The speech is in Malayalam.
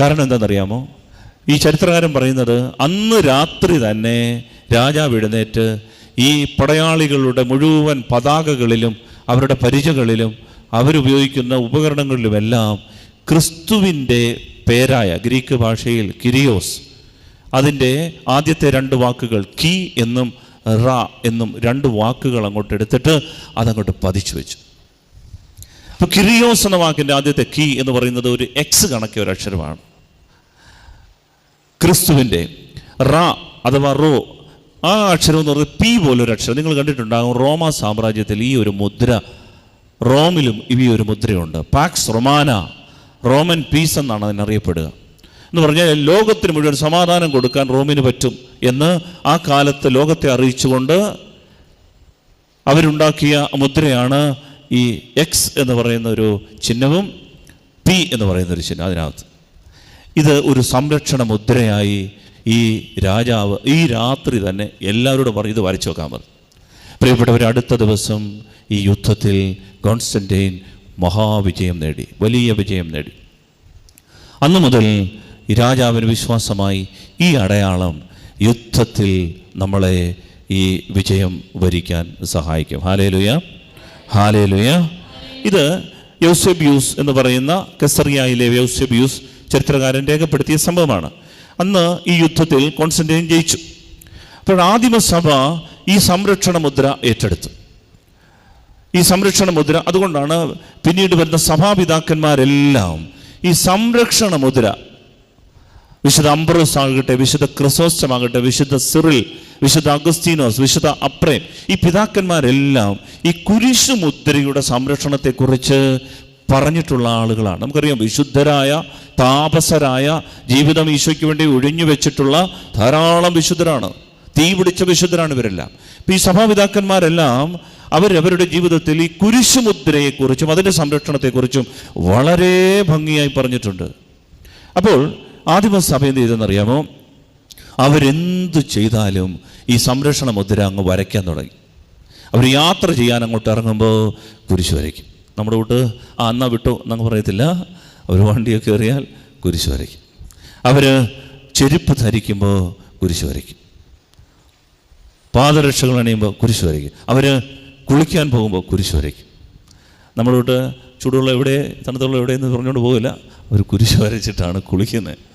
കാരണം എന്താണെന്നറിയാമോ? ഈ ചരിത്രകാരൻ പറയുന്നത് അന്ന് രാത്രി തന്നെ രാജാവ് എഴുന്നേറ്റ് ഈ പടയാളികളുടെ മുഴുവൻ പതാകകളിലും അവരുടെ പരിചകളിലും അവരുപയോഗിക്കുന്ന ഉപകരണങ്ങളിലുമെല്ലാം ക്രിസ്തുവിന്റെ പേരായ ഗ്രീക്ക് ഭാഷയിൽ കിരിയോസ് അതിന്റെ ആദ്യത്തെ രണ്ട് വാക്കുകൾ കീ എന്നും റ എന്നും രണ്ട് വാക്കുകൾ അങ്ങോട്ട് എടുത്തിട്ട് അതങ്ങോട്ട് പതിച്ചു വെച്ചു. അപ്പോൾ കിരിയോസ് എന്ന വാക്കിന്റെ ആദ്യത്തെ കീ എന്ന് പറയുന്നത് ഒരു എക്സ് കണക്കിയ ഒരു അക്ഷരമാണ്. ക്രിസ്തുവിന്റെ റ അഥവാ റോ ആ അക്ഷരം എന്ന് പറയുന്നത് പി പോലൊരു അക്ഷരം. നിങ്ങൾ കണ്ടിട്ടുണ്ടാകും റോമ സാമ്രാജ്യത്തിൽ ഈ ഒരു മുദ്ര റോമിലും ഈ ഒരു മുദ്രയുണ്ട്. പാക്സ് റൊമാന റോമൻ പീസ് എന്നാണ് അതിനറിയപ്പെടുക എന്ന് പറഞ്ഞാൽ ലോകത്തിന് മുഴുവൻ സമാധാനം കൊടുക്കാൻ റോമിന് പറ്റും എന്ന് ആ കാലത്ത് ലോകത്തെ അറിയിച്ചുകൊണ്ട് അവരുണ്ടാക്കിയ മുദ്രയാണ് ഈ എക്സ് എന്ന് പറയുന്ന ഒരു ചിഹ്നവും പി എന്ന് പറയുന്ന ഒരു ചിഹ്നം അതിനകത്ത്. ഇത് ഒരു സംരക്ഷണ മുദ്രയായി ഈ രാജാവ് ഈ രാത്രി തന്നെ എല്ലാവരോടും പറഞ്ഞു ഇത് വരച്ചു വെക്കാൻ പറഞ്ഞു. പ്രിയപ്പെട്ടവർ അടുത്ത ദിവസം ഈ യുദ്ധത്തിൽ കോൺസ്റ്റന്റൈൻ മഹാവിജയം നേടി വലിയ വിജയം നേടി. അന്നു മുതൽ ഈ രാജാവിന് വിശ്വാസമായി ഈ അടയാളം യുദ്ധത്തിൽ നമ്മളെ ഈ വിജയം വരിക്കാൻ സഹായിക്കും. ഹാലേലുയ. ഹാലേലുയ. ഇത് യൗസെബ്യൂസ് എന്ന് പറയുന്ന കെസറിയയിലെ യൗസെബ്യൂസ് ചരിത്രകാരൻ രേഖപ്പെടുത്തിയ സംഭവമാണ്. അന്ന് ഈ യുദ്ധത്തിൽ കോൺസ്റ്റന്റൈൻ ജയിച്ചു. അപ്പോൾ ആദിമസഭ ഈ സംരക്ഷണ മുദ്ര ഏറ്റെടുത്തു. ഈ സംരക്ഷണ മുദ്ര അതുകൊണ്ടാണ് പിന്നീട് വരുന്ന സഭാപിതാക്കന്മാരെല്ലാം ഈ സംരക്ഷണ മുദ്ര വിശുദ്ധ അംബ്രോസ് ആകട്ടെ വിശുദ്ധ ക്രിസോസ്റ്റം ആകട്ടെ വിശുദ്ധ സിറിൽ വിശുദ്ധ അഗസ്തീനോസ് വിശുദ്ധ അപ്രേം ഈ പിതാക്കന്മാരെല്ലാം ഈ കുരിശു മുദ്രയുടെ സംരക്ഷണത്തെക്കുറിച്ച് പറഞ്ഞിട്ടുള്ള ആളുകളാണ്. നമുക്കറിയാം വിശുദ്ധരായ താപസരായ ജീവിതം ഈശോയ്ക്ക് വേണ്ടി ഒഴിഞ്ഞു വെച്ചിട്ടുള്ള ധാരാളം വിശുദ്ധരാണ്. തീ പിടിച്ച വിശുദ്ധരാണ് ഇവരെല്ലാം. ഇപ്പം ഈ സഭാപിതാക്കന്മാരെല്ലാം അവരവരുടെ ജീവിതത്തിൽ ഈ കുരിശുമുദ്രയെക്കുറിച്ചും അതിന്റെ സംരക്ഷണത്തെക്കുറിച്ചും വളരെ ഭംഗിയായി പറഞ്ഞിട്ടുണ്ട്. അപ്പോൾ ആദിമസഭ എന്ത് ചെയ്തെന്നറിയാമോ? അവരെന്ത് ചെയ്താലും ഈ സംരക്ഷണ മുദ്ര അങ്ങ് വരയ്ക്കാൻ തുടങ്ങി. അവർ യാത്ര ചെയ്യാൻ അങ്ങോട്ട് ഇറങ്ങുമ്പോൾ കുരിശ് വരയ്ക്കും. നമ്മുടെ കൂട്ട് ആ എന്നാ വിട്ടു എന്നങ്ങ് പറയത്തില്ല. അവർ വണ്ടിയൊക്കെ എറിയാൽ കുരിശ് വരയ്ക്കും. അവർ ചെരുപ്പ് ധരിക്കുമ്പോൾ കുരിശ് വരയ്ക്കും. പാദരക്ഷകൾ അണിയുമ്പോൾ കുരിശ് വരയ്ക്കും. അവർ കുളിക്കാൻ പോകുമ്പോൾ കുരിശ് വരയ്ക്കും. നമ്മളോട്ട് ചൂടുള്ള എവിടെ? തണുത്തുള്ള എവിടെ? എന്ന് പറഞ്ഞുകൊണ്ട് പോകില്ല. ഒരു കുരിശ് വരച്ചിട്ടാണ് കുളിക്കുന്നത്.